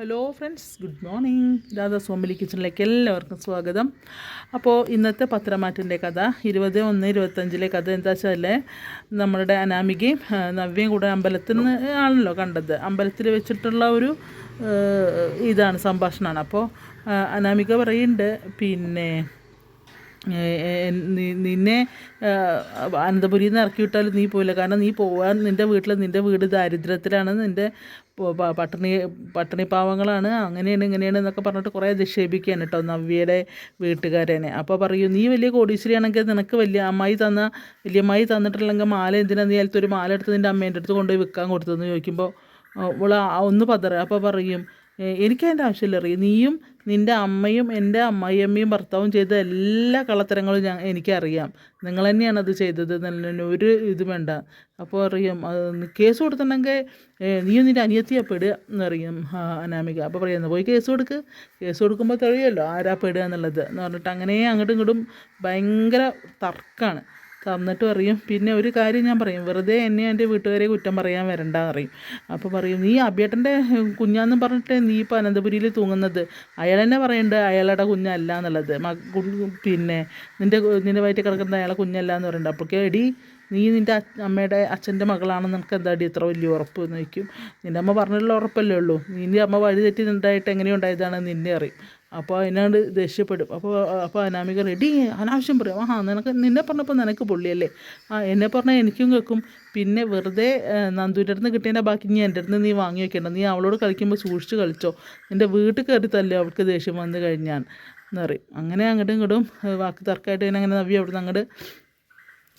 Hello friends good morning Radha സോമലി കിച്ചണിലേക്ക് എല്ലാവർക്കും സ്വാഗതം. അപ്പോൾ ഇന്നത്തെ പത്രമാറ്റിന്റെ കഥ ഇരുപത് ഒന്ന് ഇരുപത്തഞ്ചിലെ കഥ എന്താ വെച്ചാൽ നമ്മളുടെ അനാമികയും നവ്യം നവ്യയും കൂടെ അമ്പലത്തിൽ നിന്ന് ആണല്ലോ കണ്ടത്. അമ്പലത്തിൽ വെച്ചിട്ടുള്ള ഒരു ഇതാണ് സംഭാഷണമാണ്. അപ്പോൾ അനാമിക പറയുന്നുണ്ട് പിന്നെ നിന്നെ അനന്തപുരിയിൽ നിന്ന് ഇറക്കി വിട്ടാലും നീ പോയില്ല കാരണം നീ പോവാൻ നിന്റെ വീട്ടിൽ നിന്റെ വീട് ദാരിദ്ര്യത്തിലാണ്. നിന്റെ പട്ടിണി പട്ടിണി പാവങ്ങളാണ്. അങ്ങനെയാണ് ഇങ്ങനെയാണ് എന്നൊക്കെ പറഞ്ഞിട്ട് കുറേ അധിക്ഷേപിക്കുകയാണ് കേട്ടോ നവ്യയുടെ വീട്ടുകാരനെ. അപ്പോൾ പറയൂ നീ വലിയ കോടീശ്വരിയാണെങ്കിൽ നിനക്ക് വലിയ അമ്മായി തന്ന വലിയ അമ്മായി തന്നിട്ടില്ലെങ്കിൽ മാല എന്തിനാ നീ അതിലത്തെ ഒരു മാല എടുത്ത് നിന്റെ അമ്മേന്റെ അടുത്ത് കൊണ്ടുപോയി വിൽക്കാൻ കൊടുത്തതെന്ന് ചോദിക്കുമ്പോൾ അവൾ ഒന്ന് പതറ. അപ്പോൾ പറയും "ഏ, എനിക്കതിന്റെ ആവശ്യമില്ല അറിയും നീയും നിന്റെ അമ്മയും എന്റെ അമ്മായിയമ്മയും ഭർത്താവും ചെയ്ത എല്ലാ കള്ളത്തരങ്ങളും ഞാൻ എനിക്കറിയാം. നിങ്ങൾ തന്നെയാണ് അത് ചെയ്തത് നല്ല ഒരു ഇത് വേണ്ട. അപ്പോൾ അറിയാം കേസ് കൊടുത്തിട്ടുണ്ടെങ്കിൽ നീയും നിന്റെ അനിയത്തിയാ പെടുക എന്നറിയാം അനാമിക. അപ്പോൾ പറയുന്നത് പോയി കേസ് കൊടുക്ക്. കേസ് കൊടുക്കുമ്പോൾ തെളിയല്ലോ ആരാ പെടുക എന്നുള്ളത് എന്ന് പറഞ്ഞിട്ട് അങ്ങനെ അങ്ങോട്ടും ഇങ്ങോട്ടും ഭയങ്കര തർക്കമാണ്. തന്നിട്ട് പറയും. പിന്നെ ഒരു കാര്യം ഞാൻ പറയും. വെറുതെ എന്നെ എന്റെ വീട്ടുകാരെ കുറ്റം പറയാൻ വരണ്ട പറയും. അപ്പോൾ പറയും നീ അബിയേട്ടന്റെ കുഞ്ഞാന്ന് പറഞ്ഞിട്ട് നീ ഇപ്പോൾ അനന്തപുരിയിൽ തൂങ്ങുന്നത്? അയാൾ തന്നെ പറയുന്നുണ്ട് അയാളുടെ കുഞ്ഞല്ല എന്നുള്ളത്. പിന്നെ നിന്റെ നിന്റെ വയറ്റിൽ കിടക്കുന്ന അയാളെ കുഞ്ഞല്ല എന്ന് പറയുന്നുണ്ട് അപ്പോഴേക്കും എടി നീ നിന്റെ അമ്മയുടെ അച്ഛന്റെ മകളാണെന്ന് നിനക്ക് എന്താടി ഇത്ര വലിയ ഉറപ്പ്? എന്ന് വയ്ക്കും നിന്റെ അമ്മ പറഞ്ഞിട്ടുള്ള ഉറപ്പല്ലേ ഉള്ളൂ. നിന്റെ അമ്മ വഴി തെറ്റി നിണ്ടായിട്ട് എങ്ങനെ ഉണ്ടായതാണെന്ന് നിന്നെ അറിയും. അപ്പോൾ അതിനാണ്ട് ദേഷ്യപ്പെടും. അപ്പോൾ അപ്പോൾ അനാമിക റെഡി അനാവശ്യം പറയും. ആ നിനക്ക് നിന്നെ പറഞ്ഞപ്പോൾ നിനക്ക് പൊള്ളിയല്ലേ? ആ എന്നെ പറഞ്ഞാൽ എനിക്കും കേൾക്കും. പിന്നെ വെറുതെ നന്ദുവിന്റെ അടുത്ത് കിട്ടിയതിന്റെ ബാക്കി നീ എന്റെ അടുത്ത് നീ വാങ്ങി വെക്കേണ്ട. നീ അവളോട് കളിക്കുമ്പോൾ സൂക്ഷിച്ച് കളിച്ചോ. നിന്റെ വീട്ടിൽ കയറി തല്ലേ അവൾക്ക് ദേഷ്യം വന്നു കഴിഞ്ഞാൽ. എന്നറിയും അങ്ങനെ അങ്ങോട്ടും ഇങ്ങോട്ടും വാക്ക് തർക്കമായിട്ട് അങ്ങനെ നവ്യ അവിടെ നിന്ന് അങ്ങോട്ട്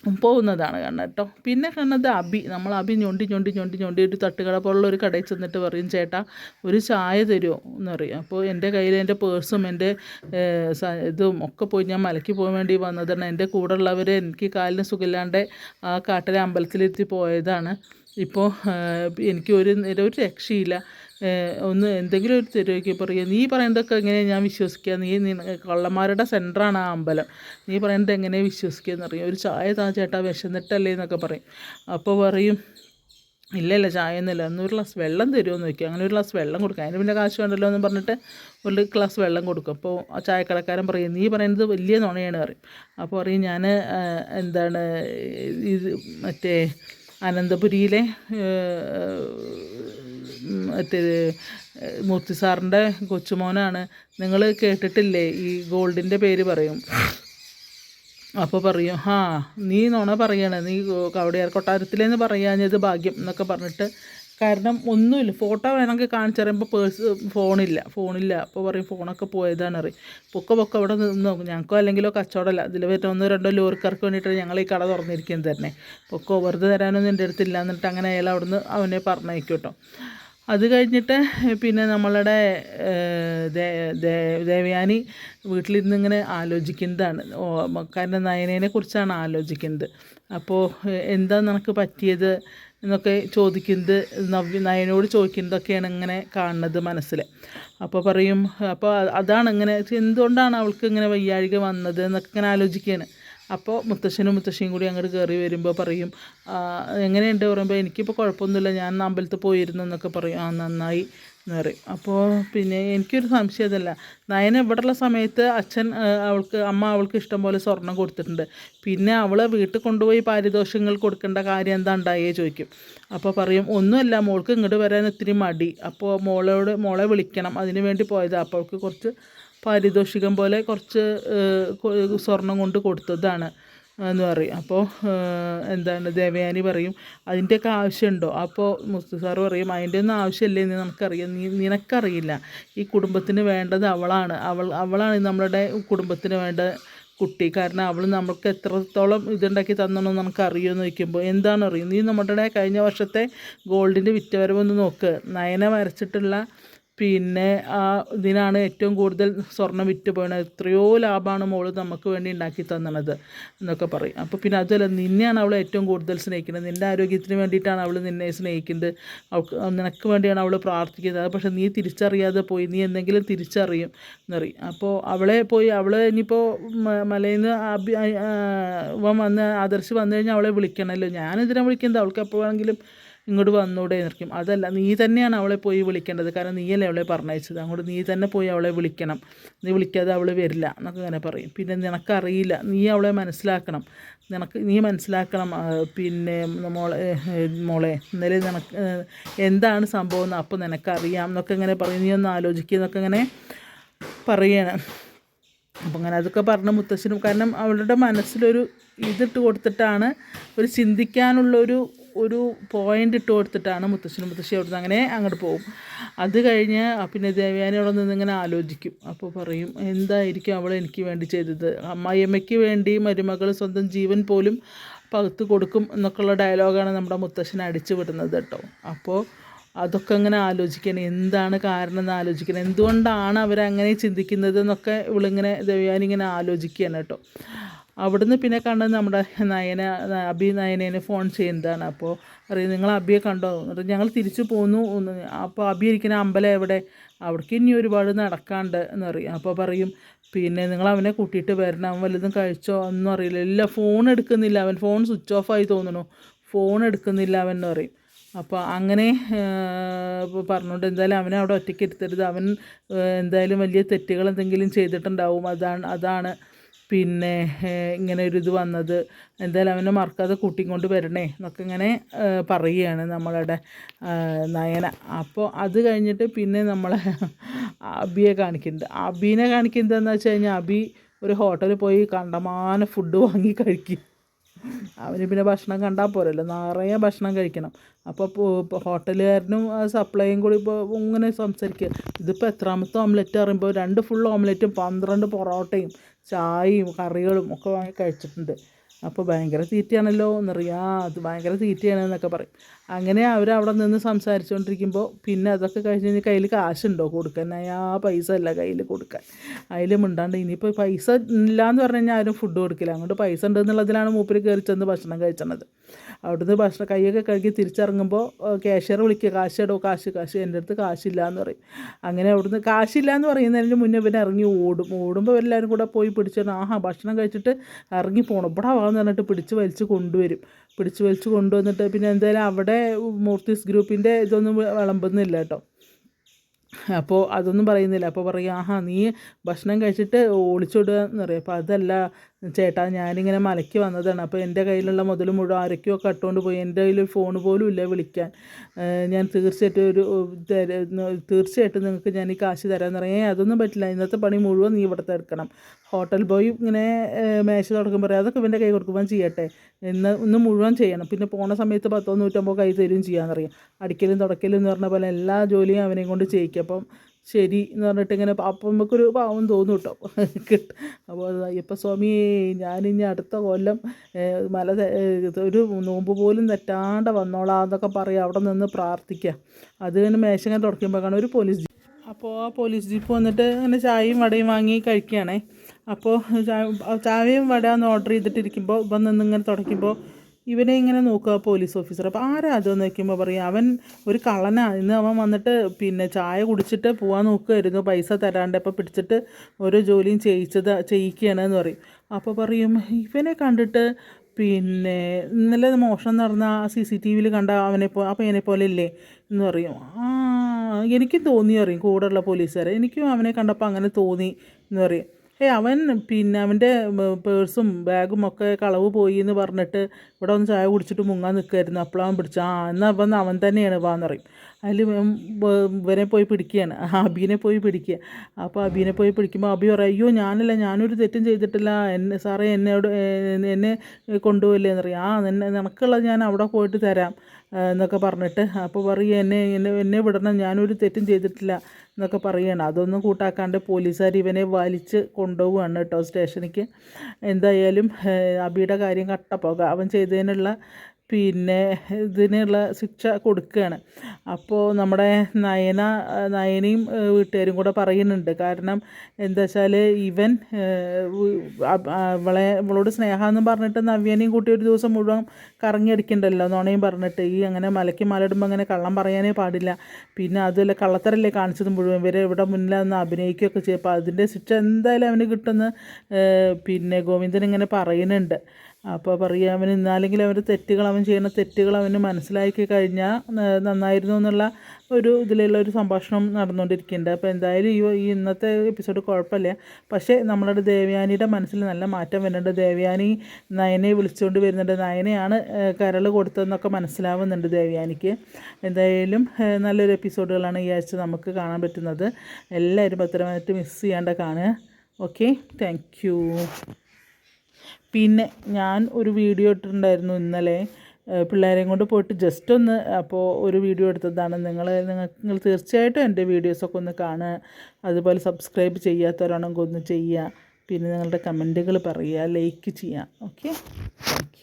പോകുന്നതാണ് കണ്ണ് കേട്ടോ. പിന്നെ കണ്ണത് അബി നമ്മൾ അബി ഞൊണ്ടി ഞൊണ്ടി ഞൊണ്ടി ഞൊണ്ടി ഒരു തട്ടുകട പോലുള്ള ഒരു കടയിൽ ചെന്നിട്ട് പറയും ചേട്ടാ ഒരു ചായ തരുമോ എന്ന് പറയും. അപ്പോൾ എന്റെ കയ്യിൽ എന്റെ പേഴ്സും എന്റെ ഇതും ഒക്കെ പോയി ഞാൻ മലയ്ക്ക് പോകാൻ വേണ്ടി വന്നതാണ്. എന്റെ കൂടെ ഉള്ളവർ എനിക്ക് കാലിന് സുഖമില്ലാണ്ട് ആ കാട്ടിലെ അമ്പലത്തിലെത്തി പോയതാണ്. ഇപ്പോൾ എനിക്ക് ഒരു ഒരു രക്ഷയില്ല. ഒന്ന് എന്തെങ്കിലും ഒരു തെരുവൊക്കെ പറയുക. നീ പറയുന്നതൊക്കെ എങ്ങനെയാണ് ഞാൻ വിശ്വസിക്കുക? നീ കള്ളന്മാരുടെ സെന്ററാണ് ആ അമ്പലം. നീ പറയുന്നത് എങ്ങനെ വിശ്വസിക്കുക എന്നറിയാം. ഒരു ചായ താ ചേട്ടാ വിശന്നിട്ടല്ലേ എന്നൊക്കെ പറയും. അപ്പോൾ പറയും ഇല്ല ഇല്ല ചായ ഒന്നുമില്ല ഒന്ന് ഒരു ഗ്ലാസ് വെള്ളം തരുമോ എന്ന് ചോദിക്കും. അങ്ങനെ ഒരു ഗ്ലാസ് വെള്ളം കൊടുക്കുക അതിന് പിന്നെ കാശ് വേണ്ടല്ലോ എന്ന് പറഞ്ഞിട്ട് ഒരു ഗ്ലാസ് വെള്ളം കൊടുക്കും. അപ്പോൾ ആ ചായക്കടക്കാരൻ പറയും നീ പറയുന്നത് വലിയ നുണയാണ് പറയും. അപ്പോൾ പറയും ഞാൻ എന്താണ് ഇത് മറ്റേ അനന്തപുരിയിലെ മറ്റേ മൂർത്തി സാറിന്റെ കൊച്ചുമോനാണ്. നിങ്ങൾ കേട്ടിട്ടില്ലേ? ഈ ഗോൾഡിന്റെ പേര് പറയും. അപ്പോൾ പറയും ഹാ നീ നോണ പറയണ. നീ കവടിയാർ കൊട്ടാരത്തിലേന്ന് പറയാഞ്ഞത് ഭാഗ്യം എന്നൊക്കെ പറഞ്ഞിട്ട്. കാരണം ഒന്നുമില്ല. ഫോട്ടോ വേണമെങ്കിൽ കാണിച്ചു തരുമ്പോൾ പേഴ്സ് ഫോണില്ല. ഫോണില്ല. അപ്പോൾ പറയും ഫോണൊക്കെ പോയതാണ് അറിയും പൊക്ക പൊക്ക അവിടെ നിന്ന്. ഞങ്ങൾക്കോ അല്ലെങ്കിലോ കച്ചവടമല്ല. ഇതിൽ വരുന്ന ഒന്നോ രണ്ടോ ലോറിക്കാർക്ക് വേണ്ടിയിട്ട് ഞങ്ങൾ ഈ കട തുറന്നിരിക്കുന്നത് തന്നെ. പൊക്കോ വെറുതെ തരാനൊന്നും എന്റെ അടുത്തില്ല എന്നിട്ട് അങ്ങനെ അയാൾ അവിടുന്ന് അവനെ പറഞ്ഞയക്കും കേട്ടോ. അത് കഴിഞ്ഞിട്ട് പിന്നെ നമ്മളുടെ ദേവയാനി വീട്ടിലിരുന്ന് ഇങ്ങനെ ആലോചിക്കുന്നതാണ് കാരണം നയനേനെ കുറിച്ചാണ് ആലോചിക്കുന്നത്. അപ്പോൾ എന്താ നിനക്ക് പറ്റിയത് എന്നൊക്കെ ചോദിക്കുന്നത് നവ്യ നയനോട് ചോദിക്കുന്നതൊക്കെയാണ് ഇങ്ങനെ കാണുന്നത് മനസ്സിൽ. അപ്പോൾ പറയും അപ്പോൾ അതാണ് ഇങ്ങനെ എന്തുകൊണ്ടാണ് അവൾക്ക് ഇങ്ങനെ വയ്യാഴിക വന്നത് എന്നൊക്കെ ഇങ്ങനെ ആലോചിക്കുകയാണ്. അപ്പോൾ മുത്തശ്ശനും മുത്തശ്ശിയും കൂടി അങ്ങോട്ട് കയറി വരുമ്പോൾ പറയും "ആ, എങ്ങനെയുണ്ട്? പറയുമ്പോൾ എനിക്കിപ്പോൾ കുഴപ്പമൊന്നുമില്ല ഞാൻ അമ്പലത്തിൽ പോയിരുന്നു എന്നൊക്കെ പറയും. ആ നന്നായി എന്ന് പറയും. അപ്പോൾ പിന്നെ എനിക്കൊരു സംശയം അതല്ല നയന ഇവിടെയുള്ള സമയത്ത് അച്ഛൻ അവൾക്ക് അമ്മ അവൾക്ക് ഇഷ്ടം പോലെ സ്വർണം കൊടുത്തിട്ടുണ്ട്. പിന്നെ അവളെ വീട്ടിൽ കൊണ്ടുപോയി പാരിതോഷങ്ങൾ കൊടുക്കേണ്ട കാര്യം എന്താ ഉണ്ടായേ ചോദിക്കും. അപ്പോൾ പറയും ഒന്നുമല്ല മോൾക്ക് ഇങ്ങോട്ട് വരാൻ ഒത്തിരി മടി. അപ്പോൾ മോളോട് മോളെ വിളിക്കണം. അതിന് വേണ്ടി പോയതാണ് അപ്പോൾ അവൾക്ക് കുറച്ച് പാരിതോഷികം പോലെ കുറച്ച് സ്വർണം കൊണ്ട് കൊടുത്തതാണ് എന്ന് പറയും. അപ്പോൾ എന്താണ് ദേവയാനി പറയും അതിന്റെയൊക്കെ ആവശ്യമുണ്ടോ? അപ്പോൾ മുസ്തു സാറ് പറയും അതിന്റെ ഒന്നും ആവശ്യമില്ലേ എന്ന് നമുക്കറിയാം നീ നിനക്കറിയില്ല. ഈ കുടുംബത്തിന് വേണ്ടത് അവളാണ്. അവൾ അവളാണ് നമ്മളുടെ കുടുംബത്തിന് വേണ്ട കുട്ടി. കാരണം അവൾ നമ്മൾക്ക് എത്രത്തോളം ഇതുണ്ടാക്കി തന്നണമെന്ന് നമുക്ക് അറിയുമെന്ന് ചോദിക്കുമ്പോൾ എന്താണ് അറിയും നീ നമ്മുടെ കഴിഞ്ഞ വർഷത്തെ ഗോൾഡിന്റെ വിറ്റവരവൊന്ന് നോക്ക്. നയന വരച്ചിട്ടുള്ള പിന്നെ ആ ഇതിനാണ് ഏറ്റവും കൂടുതൽ സ്വർണം വിറ്റ് പോയത്. എത്രയോ ലാഭമാണ് മോൾ നമുക്ക് വേണ്ടി ഉണ്ടാക്കി തന്നത് എന്നൊക്കെ പറയും. അപ്പോൾ പിന്നെ അതുമല്ല നിന്നെയാണ് അവൾ ഏറ്റവും കൂടുതൽ സ്നേഹിക്കുന്നത്. നിന്റെ ആരോഗ്യത്തിന് വേണ്ടിയിട്ടാണ് അവൾ നിന്നെ സ്നേഹിക്കുന്നത്. അവൾക്ക് നിനക്ക് വേണ്ടിയാണ് അവൾ പ്രാർത്ഥിക്കുന്നത്. പക്ഷേ നീ തിരിച്ചറിയാതെ പോയി. നീ എന്തെങ്കിലും തിരിച്ചറിയും എന്നറിയും അപ്പോൾ അവളെ പോയി അവൾ ഇനിയിപ്പോൾ മലയിൽ നിന്ന് അഭി വന്ന് ആദർശ് വന്നു കഴിഞ്ഞാൽ അവളെ വിളിക്കണമല്ലോ. ഞാനെന്തിനാണ് വിളിക്കുന്നത് അവൾക്ക് എപ്പോൾ വേണമെങ്കിലും ഇങ്ങോട്ട് വന്നൂടെ നിൽക്കും അതല്ല നീ തന്നെയാണ് അവളെ പോയി വിളിക്കേണ്ടത്. കാരണം നീയല്ലേ അവളെ പറഞ്ഞയച്ചത്. അങ്ങോട്ട് നീ തന്നെ പോയി അവളെ വിളിക്കണം. നീ വിളിക്കാതെ അവൾ വരില്ല എന്നൊക്കെ ഇങ്ങനെ പറയും. പിന്നെ നിനക്കറിയില്ല നീ അവളെ മനസ്സിലാക്കണം. നിനക്ക് നീ മനസ്സിലാക്കണം പിന്നെ മോളെ മോളെ ഇന്നലെ നിനക്ക് എന്താണ് സംഭവം എന്ന് അപ്പോൾ നിനക്കറിയാം എന്നൊക്കെ ഇങ്ങനെ പറയും. നീ ഒന്ന് ആലോചിക്കുക എന്നൊക്കെ ഇങ്ങനെ പറയണം. അപ്പം അങ്ങനെ അതൊക്കെ പറഞ്ഞ മുത്തശ്ശനും കാരണം അവളുടെ മനസ്സിലൊരു ഇതിട്ട് കൊടുത്തിട്ടാണ് ഒരു ചിന്തിക്കാനുള്ളൊരു ഒരു പോയിന്റ് ഇട്ട് കൊടുത്തിട്ടാണ് മുത്തശ്ശനും മുത്തശ്ശി അവിടുന്ന് അങ്ങനെ അങ്ങോട്ട് പോകും. അത് കഴിഞ്ഞ് പിന്നെ ദേവയാനി അവിടെ നിന്ന് ഇങ്ങനെ ആലോചിക്കും. അപ്പോൾ പറയും എന്തായിരിക്കും അവൾ എനിക്ക് വേണ്ടി ചെയ്തത്? അമ്മായിയമ്മയ്ക്ക് വേണ്ടി മരുമകൾ സ്വന്തം ജീവൻ പോലും പകുത്ത് കൊടുക്കും എന്നൊക്കെയുള്ള ഡയലോഗാണ് നമ്മുടെ മുത്തശ്ശൻ അടിച്ചു വിടുന്നത് കേട്ടോ. അപ്പോൾ അതൊക്കെ അങ്ങനെ ആലോചിക്കണം. എന്താണ് കാരണം എന്ന് ആലോചിക്കണം. എന്തുകൊണ്ടാണ് അവരങ്ങനെ ചിന്തിക്കുന്നത് എന്നൊക്കെ ഇവളിങ്ങനെ ദേവയാനി ഇങ്ങനെ ആലോചിക്കുകയാണ് കേട്ടോ. അവിടുന്ന് പിന്നെ കണ്ടത് നമ്മുടെ നയന അബി നയനേനെ ഫോൺ ചെയ്യുന്നതാണ്. അപ്പോൾ അറിയാം നിങ്ങൾ അബിയെ കണ്ടോ? എന്നിട്ട് ഞങ്ങൾ തിരിച്ചു പോന്നു. അപ്പോൾ അബി ഇരിക്കുന്ന അമ്പലം എവിടെ? അവിടേക്ക് ഇനി ഒരുപാട് നടക്കാണ്ട് എന്ന് പറയും അപ്പോൾ പറയും പിന്നെ നിങ്ങൾ അവനെ കൂട്ടിയിട്ട് വരണം. അവൻ വല്ലതും കഴിച്ചോ? ഒന്നും അറിയില്ല. ഇല്ല ഫോൺ എടുക്കുന്നില്ല. അവൻ ഫോൺ സ്വിച്ച് ഓഫ് ആയി തോന്നുന്നു. ഫോൺ എടുക്കുന്നില്ല അവൻ എന്ന് പറയും. അപ്പോൾ അങ്ങനെ പറഞ്ഞുകൊണ്ട് എന്തായാലും അവനെ അവിടെ ഒറ്റയ്ക്ക് ഇരുത്തരുത്. അവൻ എന്തായാലും വലിയ തെറ്റുകൾ എന്തെങ്കിലും ചെയ്തിട്ടുണ്ടാവും. അതാണ് അതാണ് പിന്നെ ഇങ്ങനെ ഒരു ഇത് വന്നത്. എന്തായാലും അവനെ മറക്കാതെ കൂട്ടിക്കൊണ്ട് വരണേ എന്നൊക്കെ ഇങ്ങനെ പറയുകയാണ് നമ്മളുടെ നയന. അപ്പോൾ അത് കഴിഞ്ഞിട്ട് പിന്നെ നമ്മളെ അബിയെ കാണിക്കുന്നുണ്ട്. അബീനെ കാണിക്കുന്നത് എന്താണെന്ന് വെച്ച് കഴിഞ്ഞാൽ അബി ഒരു ഹോട്ടലിൽ പോയി കണ്ടമാനം ഫുഡ് വാങ്ങി കഴിക്കും. അവന് പിന്നെ ഭക്ഷണം കണ്ടാൽ പോരല്ലോ നിറയെ ഭക്ഷണം കഴിക്കണം. അപ്പോൾ ഹോട്ടലുകാരനും സപ്ലൈയും കൂടി ഇപ്പോൾ ഇങ്ങനെ സംസാരിക്കുക. ഇതിപ്പോൾ എത്രാമത്തെ ഓംലെറ്റ് പറയുമ്പോൾ രണ്ട് ഫുൾ ഓംലെറ്റും പന്ത്രണ്ട് പൊറോട്ടയും ചായയും കറികളും ഒക്കെ വാങ്ങി കഴിച്ചിട്ടുണ്ട്. അപ്പോൾ ഭയങ്കര തീറ്റയാണല്ലോ എന്നറിയാം. അത് ഭയങ്കര തീറ്റയാണ് എന്നൊക്കെ പറയും. അങ്ങനെ അവർ അവിടെ നിന്ന് സംസാരിച്ചുകൊണ്ടിരിക്കുമ്പോൾ പിന്നെ അതൊക്കെ കഴിഞ്ഞ് കഴിഞ്ഞാൽ കയ്യിൽ കാശുണ്ടോ കൊടുക്കാൻ? ആ പൈസ അല്ല കയ്യിൽ കൊടുക്കാൻ. അതിൽ മിണ്ടാണ്ട് ഇനിയിപ്പോൾ പൈസ ഇല്ല എന്ന് പറഞ്ഞു കഴിഞ്ഞാൽ ആരും ഫുഡ് കൊടുക്കില്ല. അങ്ങോട്ട് പൈസ ഉണ്ടെന്നുള്ളതിലാണ് മൂപ്പര് കയറി ചെന്ന് ഭക്ഷണം കഴിച്ചത് അവിടുന്ന് ഭക്ഷണം കൈയൊക്കെ കഴുകി തിരിച്ചിറങ്ങുമ്പോൾ ക്യാഷ്യർ വിളിക്കുക കാശ് ഇടോ കാശ് കാശ് എന്റെ അടുത്ത് കാശില്ല എന്ന് പറയും. അങ്ങനെ അവിടുന്ന് കാശില്ല എന്ന് പറയുന്നതിന് മുന്നേ പിന്നെ ഇറങ്ങി ഓടും. ഓടുമ്പോൾ എല്ലാവരും കൂടെ പോയി പിടിച്ചിട്ട് ആഹാ ഭക്ഷണം കഴിച്ചിട്ട് ഇറങ്ങി പോകണം ഇവിടെ വാന്ന് പറഞ്ഞിട്ട് പിടിച്ച് വലിച്ച് കൊണ്ടുവരും. പിടിച്ച് വലിച്ച് കൊണ്ടുവന്നിട്ട് പിന്നെ എന്തായാലും അവിടെ മൂർത്തീസ് ഗ്രൂപ്പിന്റെ ഇതൊന്നും വിളമ്പുന്നില്ല കേട്ടോ. അപ്പോൾ അതൊന്നും പറയുന്നില്ല. അപ്പോൾ പറയും ആഹാ നീ ഭക്ഷണം കഴിച്ചിട്ട് ഒളിച്ചോടുക എന്ന് പറയും. അപ്പോൾ അതല്ല ചേട്ടാ ഞാനിങ്ങനെ മലയ്ക്ക് വന്നതാണ്. അപ്പോൾ എന്റെ കയ്യിലുള്ള മുതൽ മുഴുവൻ ആരൊക്കെയോ കട്ടുകൊണ്ട് പോയി. എന്റെ കയ്യിൽ ഫോൺ പോലും ഇല്ല വിളിക്കാൻ. ഞാൻ തീർച്ചയായിട്ടും ഒരു തീർച്ചയായിട്ടും നിങ്ങൾക്ക് ഞാൻ ഈ കാശ് തരാമെന്ന് പറയാം. അതൊന്നും പറ്റില്ല. ഇന്നത്തെ പണി മുഴുവൻ നീ ഇവിടുത്തെ എടുക്കണം. ഹോട്ടൽ ബോയ് ഇങ്ങനെ മേശ തുടക്കം പറയും. അതൊക്കെ ഇവന്റെ കൈ കൊടുക്കുമ്പോൾ ചെയ്യട്ടെ. ഇന്ന് ഇന്ന് മുഴുവൻ ചെയ്യണം. പിന്നെ പോണ സമയത്ത് പത്തോ നൂറ്റമ്പോ കൈ തരും ചെയ്യാമെന്നറിയാം അടിക്കലും തുടക്കലും എന്ന് പറഞ്ഞ പോലെ എല്ലാ ജോലിയും അവനെയും കൊണ്ട് ചെയ്യിക്കും. അപ്പം ശരി എന്ന് പറഞ്ഞിട്ട് ഇങ്ങനെ അപ്പം നമുക്കൊരു പാവം തോന്നും കേട്ടോ അപ്പോൾ അയ്യപ്പ സ്വാമി ഞാനിനി അടുത്ത കൊല്ലം മല ഒരു നോമ്പ് പോലും തെറ്റാണ്ട് വന്നോളാം എന്നൊക്കെ പറയും. അവിടെ നിന്ന് പ്രാർത്ഥിക്കുക അത് ഇങ്ങനെ മേശങ്ങനെ തുടക്കുമ്പോഴാണ് ഒരു പോലീസ് ജീപ്പ്. അപ്പോൾ ആ പോലീസ് ജീപ്പ് വന്നിട്ട് അങ്ങനെ ചായയും വടയും വാങ്ങി കഴിക്കുകയാണേ. അപ്പോൾ ചായ- ചായയും വട എന്ന് ഓർഡർ ചെയ്തിട്ടിരിക്കുമ്പോൾ ഇപ്പം നിന്ന് ഇങ്ങനെ തുടയ്ക്കുമ്പോൾ ഇവനെ ഇങ്ങനെ നോക്കുക പോലീസ് ഓഫീസർ അപ്പോൾ ആരാ അതെന്ന് നോക്കുമ്പോൾ പറയും അവൻ ഒരു കള്ളനാണ് ഇന്ന് അവൻ വന്നിട്ട് പിന്നെ ചായ കുടിച്ചിട്ട് പോകാൻ നോക്കുമായിരുന്നു പൈസ തരാണ്ട് അപ്പോൾ പിടിച്ചിട്ട് ഓരോ ജോലിയും ചെയ്യിച്ചത് ചെയ്യിക്കുകയാണ് എന്ന് പറയും. അപ്പോൾ പറയും ഇവനെ കണ്ടിട്ട് പിന്നെ ഇന്നലെ മോഷണം നടന്ന സി സി ടി വിയിൽ കണ്ട അവനെ പോ ആ പയ്യനെ പോലെ ഇല്ലേ എന്ന് പറയും. ആ എനിക്കും തോന്നി അറിയും കൂടെയുള്ള പോലീസുകാരെ എനിക്കും അവനെ കണ്ടപ്പോൾ അങ്ങനെ തോന്നി എന്ന് പറയും. ഏ അവൻ പിന്നെ അവന്റെ പേഴ്സും ബാഗും ഒക്കെ കളവ് പോയി എന്ന് പറഞ്ഞിട്ട് ഇവിടെ ഒന്ന് ചായ കുടിച്ചിട്ട് മുങ്ങാൻ നിൽക്കുമായിരുന്നു അപ്പോഴവൻ പിടിച്ചു ആ എന്നാൽ വന്ന് അവൻ തന്നെയാണ് വാന്ന് പറയും. അതിൽ ഇവനെ പോയി പിടിക്കുകയാണ് അബീനെ പോയി പിടിക്കുക അപ്പോൾ അബീനെ പോയി പിടിക്കുമ്പോൾ അബി പറയും അയ്യോ ഞാനല്ല ഞാനൊരു തെറ്റും ചെയ്തിട്ടില്ല. എന്നെ സാറേ എന്നോട് എന്നെ കൊണ്ടുപോയില്ലേ എന്ന് പറയും. ആ നിനക്കുള്ളത് ഞാൻ അവിടെ പോയിട്ട് തരാം. എന്നൊക്കെ പറഞ്ഞിട്ട് അപ്പോൾ പറയും എന്നെ എന്നെ എന്നെ വിടണം ഞാനൊരു തെറ്റും ചെയ്തിട്ടില്ല എന്നൊക്കെ പറയുകയാണ് അതൊന്നും കൂട്ടാക്കാണ്ട് പോലീസുകാർ ഇവനെ വലിച്ച് കൊണ്ടുപോവുകയാണ് കേട്ടോ സ്റ്റേഷനിലേക്ക് എന്തായാലും അബിയുടെ കാര്യം കട്ടപ്പോക അവൻ ചെയ്തതിനുള്ള പിന്നെ ഇതിനുള്ള ശിക്ഷ കൊടുക്കുകയാണ് അപ്പോൾ നമ്മുടെ നയന നയനയും വീട്ടുകാരും കൂടെ പറയുന്നുണ്ട്. കാരണം എന്താ വെച്ചാൽ ഇവൻ അവളെ അവളോട് സ്നേഹമെന്നും പറഞ്ഞിട്ട് നവ്യനെയും കൂട്ടി ഒരു ദിവസം മുഴുവൻ കറങ്ങി അടിക്കണ്ടല്ലോ നോണയും പറഞ്ഞിട്ട് ഈ അങ്ങനെ മലയ്ക്ക് മലയിടുമ്പോൾ അങ്ങനെ കള്ളം പറയാനേ പാടില്ല. പിന്നെ അതുമല്ല കള്ളത്തരല്ലേ കാണിച്ചത് മുഴുവൻ. ഇവരെ ഇവിടെ മുന്നിൽ അഭിനയിക്കുകയൊക്കെ ചെയ്യും. അപ്പോൾ അതിന്റെ ശിക്ഷ എന്തായാലും അവന് കിട്ടുമെന്ന് പിന്നെ ഗോവിന്ദൻ ഇങ്ങനെ പറയുന്നുണ്ട്. അപ്പോൾ പറയുക അവൻ ഇന്നാലെങ്കിൽ അവന്റെ തെറ്റുകൾ അവൻ ചെയ്യുന്ന തെറ്റുകൾ അവന് മനസ്സിലാക്കി കഴിഞ്ഞാൽ നന്നായിരുന്നു എന്നുള്ള ഒരു ഇതിലുള്ള ഒരു സംഭാഷണം നടന്നുകൊണ്ടിരിക്കുന്നുണ്ട്. അപ്പോൾ എന്തായാലും ഈ ഈ ഇന്നത്തെ എപ്പിസോഡ് കുഴപ്പമില്ല. പക്ഷേ നമ്മളുടെ ദേവയാനിയുടെ മനസ്സിൽ നല്ല മാറ്റം വരുന്നുണ്ട്. ദേവയാനി നയനെ വിളിച്ചുകൊണ്ട് വരുന്നുണ്ട്. നയനെയാണ് കരൾ കൊടുത്തതെന്നൊക്കെ മനസ്സിലാവുന്നുണ്ട് ദേവയാനിക്ക്. എന്തായാലും നല്ലൊരു എപ്പിസോഡുകളാണ് ഈ ആഴ്ച നമുക്ക് കാണാൻ പറ്റുന്നത്. എല്ലാവരും പത്രമായിട്ട് മിസ് ചെയ്യാണ്ട് കാണുക. ഓക്കെ? താങ്ക് പിന്നെ ഞാൻ ഒരു വീഡിയോ ഇട്ടിട്ടുണ്ടായിരുന്നു ഇന്നലെ. പിള്ളേരെയും കൊണ്ട് പോയിട്ട് ജസ്റ്റ് ഒന്ന് അപ്പോൾ ഒരു വീഡിയോ എടുത്തതാണ്. നിങ്ങൾ നിങ്ങൾ നിങ്ങൾ തീർച്ചയായിട്ടും എന്റെ വീഡിയോസൊക്കെ ഒന്ന് കാണുക. അതുപോലെ സബ്സ്ക്രൈബ് ചെയ്യാത്തവരാണെങ്കിൽ ഒന്ന് ചെയ്യുക. പിന്നെ നിങ്ങളുടെ കമന്റുകൾ പറയുക ലൈക്ക് ചെയ്യുക. Okay thank